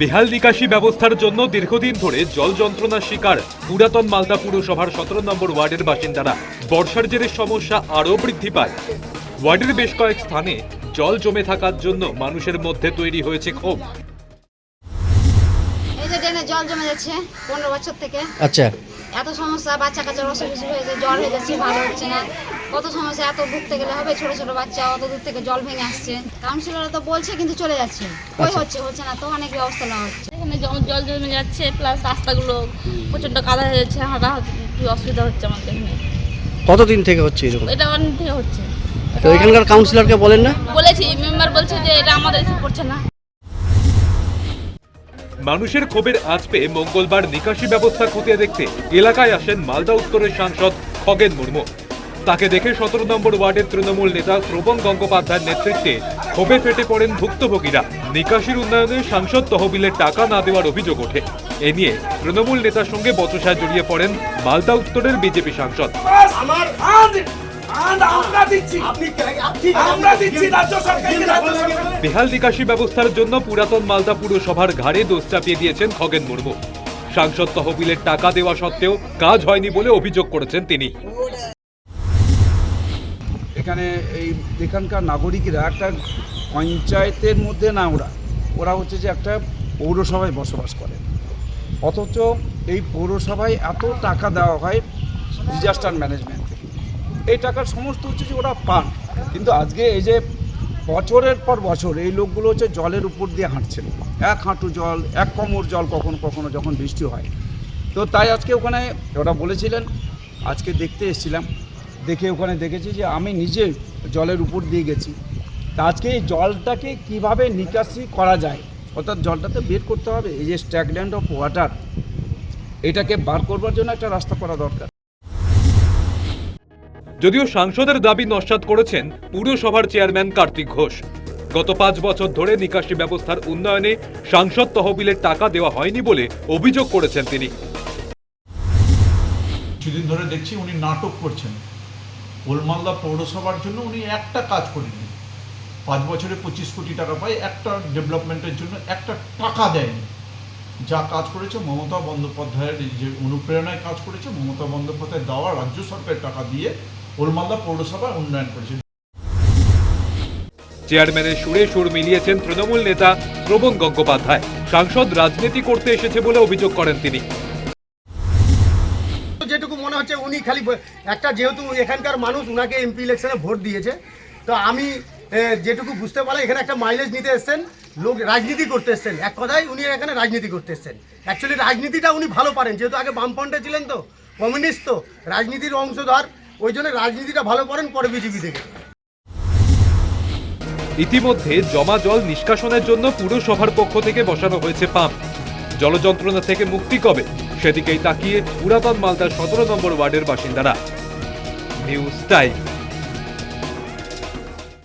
বেহাল নিকাশি ব্যবস্থার জন্য দীর্ঘদিন ধরে জল যন্ত্রণার শিকার পুরাতন মালদা পুরসভার সতেরো নম্বর ওয়ার্ডের বাসিন্দারা। বর্ষার জেরে সমস্যা আরও বৃদ্ধি পায়। ওয়ার্ডের বেশ কয়েক স্থানে জল জমে থাকার জন্য মানুষের মধ্যে তৈরি হয়েছে ক্ষোভ। এই যে ড্রেনে জল জমে যাচ্ছে পনেরো বছর থেকে। আচ্ছা। এত সমস্যা বাচ্চা কাচ্চার অসুখ বিসুখ হয়েছে জল হয়ে যাচ্ছে ভালো হচ্ছে না। কত সমস্যা এত ভুগতে গেলে হবে ছোট ছোট বাচ্চা অত দূর থেকে জল ভেঙে আসছে। কাউন্সিলররা তো বলছে কিন্তু চলে যাচ্ছে। ওই আচ্ছা। হচ্ছে হচ্ছে না তো অনেক ব্যবস্থা নেওয়া হচ্ছে। এখানে জল জল জমে যাচ্ছে প্লাস রাস্তাগুলো প্রচণ্ড কাদা হয়ে যাচ্ছে হাঁটা অসুবিধা হচ্ছে আমাদের এখানে? কতদিন থেকে হচ্ছে এরকম? এটা অনেক থেকে হচ্ছে। তো এখানকার কাউন্সিলরকে বলেন না? বলেছি মেম্বার বলছে যে এটা আমাদের এসে পড়ছে না মানুষের ক্ষোভের আঁচ পেয়ে মঙ্গলবার নিকাশি ব্যবস্থা খতিয়ে দেখতে এলাকায় আসেন মালদা উত্তরের সাংসদ খগেন মুর্মু। তাকে দেখে সতেরো নম্বর ওয়ার্ডের তৃণমূল নেতা শ্রবণ গঙ্গোপাধ্যায়ের নেতৃত্বে ক্ষোভে ফেটে পড়েন ভুক্তভোগীরা। নিকাশির উন্নয়নে সাংসদ তহবিলের টাকা না দেওয়ার অভিযোগ ওঠে। এ নিয়ে তৃণমূল নেতার সঙ্গে বচসায় জড়িয়ে পড়েন মালদা উত্তরের বিজেপি সাংসদ। আমরা দিচ্ছি। আমরা দিচ্ছি রাজ্য সরকারকে বেহাল নিকাশি ব্যবস্থার জন্য পুরাতন মালদা পুরসভার ঘাড়ে দোষ চাপিয়ে দিয়েছেন খগেন মুর্মু। সাংসদ তহবিলের টাকা দেওয়া সত্ত্বেও কাজ হয়নি বলে অভিযোগ করেছেন তিনি। এখানে এই এখানকার নাগরিকরা একটা পঞ্চায়েতের মধ্যে না ওরা ওরা হচ্ছে যে একটা পৌরসভায় বসবাস করে। অথচ এই পৌরসভায় এত টাকা দেওয়া হয় ডিজাস্টার ম্যানেজমেন্ট এই টাকার সমস্ত হচ্ছে যে ওরা পান। কিন্তু আজকে এই যে বছরের পর বছর এই লোকগুলো হচ্ছে জলের উপর দিয়ে হাঁটছে এক হাঁটু জল, এক কোমর জল কখনো কখনো যখন বৃষ্টি হয়। তো তাই আজকে ওখানে ওরা বলেছিলেন, আজকে দেখতে এসেছিলাম। দেখে ওখানে দেখেছি যে আমি নিজে জলের উপর দিয়ে গেছি। তা আজকে এই জলটাকে কীভাবে নিকাশি করা যায়? অর্থাৎ জলটাতে বের করতে হবে। এই যে স্ট্যাগল্যান্ড অফ ওয়াটার এটাকে বার করবার জন্য একটা রাস্তা করা দরকার। যদিও সাংসদের দাবি নস্যাৎ করেছেন পুরসভার চেয়ারম্যান কার্তিক ঘোষ। গত পাঁচ বছর ধরে নিকাশি ব্যবস্থার উন্নয়নে সাংসদ তহবিলের টাকা দেওয়া হয়নি বলে অভিযোগ করেছেন তিনি। কিছুদিন ধরে দেখছি উনি নাটক করছেন। ওলমালদা পৌরসভার জন্য উনি একটা কাজ করেননি। পাঁচ বছরে পঁচিশ কোটি টাকা পায়, একটা ডেভেলপমেন্টের জন্য একটা টাকা দেয়নি। যা কাজ করেছে মমতা বন্দ্যোপাধ্যায়ের যে অনুপ্রেরণায় কাজ করেছে, মমতা বন্দ্যোপাধ্যায় দেওয়া রাজ্য সরকারের টাকা দিয়ে ওলমালদা পৌরসভা উন্নয়ন করেছে চেয়ারম্যানের সুরে সুর মিলিয়েছেন তৃণমূল নেতা শ্রবণ গঙ্গোপাধ্যায়। সাংসদ রাজনীতি করতে এসেছে বলে অভিযোগ করেন তিনি। যেটুকু মনে হচ্ছে উনি খালি একটা যেহেতু এখানকার মানুষ উনাকে এমপি ইলেকশনে ভোট দিয়েছে তো আমি যেটুকু বুঝতে পারলাম এখানে একটা মাইলেজ নিতে এসছেন লোক রাজনীতি করতে এসছেন। এক কথায় উনি এখানে রাজনীতি করতে এসছেন। অ্যাকচুয়ালি রাজনীতিটা উনি ভালো পারেন যেহেতু আগে বামফ্রন্টে ছিলেন তো কমিউনিস্ট তো রাজনীতির অংশধর। ওই জন্য রাজনীতিটা ভালো করেন পরে বিজেপি থেকে। ইতিমধ্যে জমা জল নিষ্কাশনের জন্য পুরসভার পক্ষ থেকে বসানো হয়েছে পাম্প। জলযন্ত্রণা থেকে মুক্তি কবে, সেদিকেই তাকিয়ে পুরাতন মালদার সতেরো নম্বর ওয়ার্ডের বাসিন্দারা। News time.